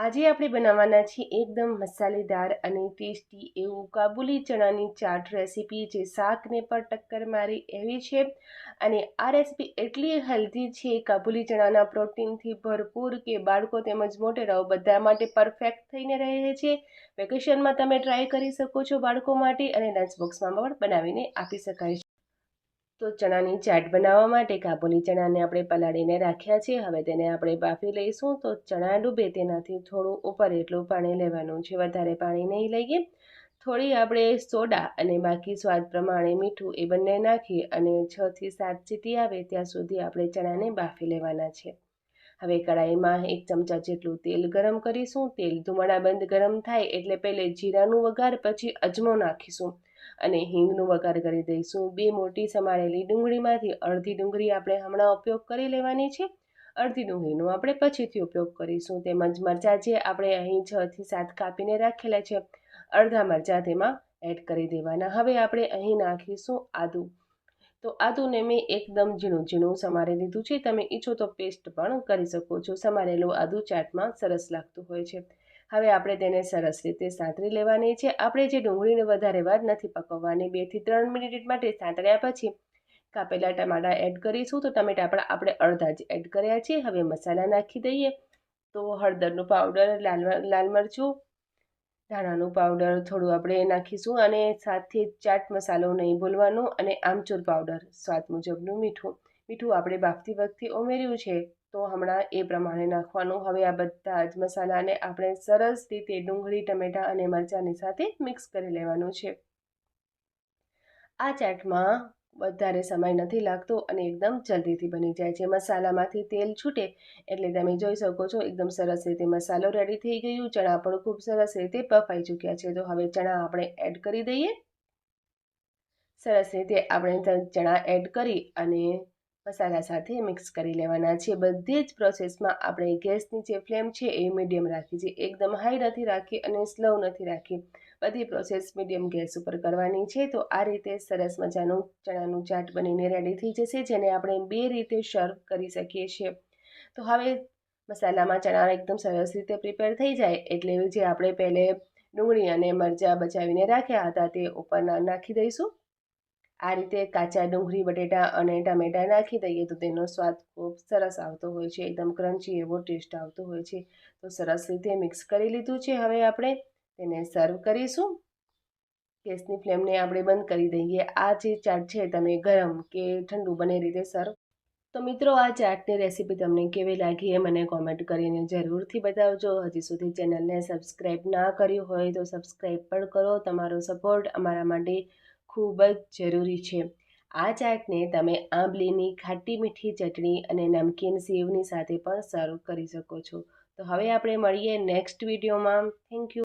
આજે આપણે બનાવવાના છીએ એકદમ મસાલેદાર અને ટેસ્ટી એવું કાબુલી ચણાની ચાટ રેસીપી જે શાકને પણ ટક્કર મારી એવી છે. અને આ રેસીપી એટલી હેલ્ધી છે, કાબુલી ચણાના પ્રોટીનથી ભરપૂર કે બાળકો તેમજ મોટેરાઓ બધા માટે પરફેક્ટ થઈને રહે છે. વેકેશનમાં તમે ટ્રાય કરી શકો છો બાળકો માટે અને લંચ બોક્સમાં પણ બનાવીને આપી શકાય છે. તો ચણાની ચાટ બનાવવા માટે કાબુલી ચણાને આપણે પલાળીને રાખ્યા છે હવે તેને આપણે બાફી લઈશું. તો ચણા ડૂબે તેનાથી થોડું ઉપર એટલું પાણી લેવાનું છે. વધારે પાણી નહીં લઈએ. થોડી આપણે સોડા અને બાકી સ્વાદ પ્રમાણે મીઠું એ બંને નાખી અને છથી સાત સીટી આવે ત્યાં સુધી આપણે ચણાને બાફી લેવાના છે. હવે કડાઈમાં એક ચમચા જેટલું તેલ ગરમ કરીશું. તેલ ધુમાડા બંધ ગરમ થાય એટલે પહેલે જીરાનું વઘાર પછી અજમો નાખીશું. અને હિંગનું વઘાર કરી દઈશું. બે મોટી સમારેલી ડુંગળીમાંથી અડધી ડુંગળી આપણે હમણાં ઉપયોગ કરી લેવાની છે. અડધી ડુંગળીનો આપણે પછીથી ઉપયોગ કરીશું. તેમજ મરચાં જે આપણે અહીં છથી સાત કાપીને રાખેલા છે, અડધા મરચાં તેમાં એડ કરી દેવાના. હવે આપણે અહીં નાખીશું આદું. તો આદુને મેં એકદમ ઝીણું ઝીણું સમારી લીધું છે. તમે ઈચ્છો તો પેસ્ટ પણ કરી શકો છો. સમારેલું આદું ચાટમાં સરસ લાગતું હોય છે. હવે આપણે તેને સરસ રીતે સાંતરી લેવાની છે. આપણે જે ડુંગળીને વધારે વાર નથી પકવવાની બેથી ત્રણ મિનિટ માટે સાંતળ્યા પછી કાપેલા ટમાટા એડ કરીશું. તો ટમેટા પણ આપણે અડધા જ એડ કર્યા છે હવે મસાલા નાખી દઈએ. તો હળદરનું પાવડર લાલ લાલ મરચું, ધાણાનું પાવડર થોડું આપણે નાખીશું અને સાથે ચાટ મસાલો નહીં ભૂલવાનો. અને આમચૂર પાવડર સ્વાદ મુજબનું મીઠું. મીઠું આપણે બાફતી વખતે ઉમેર્યું છે, તો હમણાં એ પ્રમાણે નાખવાનું. હવે આ બધા જ મસાલાને આપણે સરસ રીતે ડુંગળી, ટમેટાં અને મરચાંની સાથે મિક્સ કરી લેવાનું છે. આ ચાટમાં વધારે સમય નથી લાગતો અને એકદમ જલ્દીથી બની જાય છે. મસાલામાંથી તેલ છૂટે એટલે તમે જોઈ શકો છો, એકદમ સરસ રીતે મસાલો રેડી થઈ ગયું. ચણા પણ ખૂબ સરસ રીતે બફાઈ ચૂક્યા છે. તો હવે ચણા આપણે એડ કરી દઈએ. સરસ રીતે આપણે ચણા એડ કરી અને મસાલા સાથે મિક્સ કરી લેવાના છે બધી જ પ્રોસેસમાં આપણે ગેસની જે ફ્લેમ છે એ મીડિયમ રાખી છે એકદમ હાઈ નથી રાખી અને સ્લો નથી રાખી. બધી પ્રોસેસ મીડિયમ ગેસ ઉપર કરવાની છે. તો આ રીતે સરસ મજાનું ચણાનું ચાટ બનીને રેડી થઈ જશે, જેને આપણે બે રીતે સર્વ કરી શકીએ છીએ. તો હવે મસાલામાં ચણા એકદમ સરસ રીતે પ્રિપેર થઈ જાય, એટલે જે આપણે પહેલે ડુંગળી અને મરચાં બચાવીને રાખ્યા હતા તે ઉપર નાખી દઈશું. આ રીતે કાચા ડુંગળી, બટેટા અને ટામેટાં નાખી દઈએ તો તેનો સ્વાદ ખૂબ સરસ આવતો હોય છે, એકદમ ક્રન્ચી એવો ટેસ્ટ આવતો હોય છે. તો સરસ રીતે મિક્સ કરી લીધું છે. હવે આપણે તેને સર્વ કરીશું. ગેસની ફ્લેમને આપણે બંધ કરી દઈએ. આ જે ચાટ છે તમે ગરમ કે ઠંડુ બને રીતે સર્વ. તો મિત્રો, આ ચાટની રેસીપી તમને કેવી લાગી એ મને કોમેન્ટ કરીને જરૂરથી બતાવજો. હજી સુધી ચેનલને સબસ્ક્રાઈબ ના કર્યું હોય તો સબસ્ક્રાઈબ પણ કરો. તમારો સપોર્ટ અમારા માટે ખૂબ જ જરૂરી છે. આ ચાટને તમે આંબલીની, ખાટી મીઠી ચટણી અને નમકીન સેવની સાથે પણ સર્વ કરી શકો છો. તો હવે આપણે મળીએ નેક્સ્ટ વિડીયોમાં. Thank you.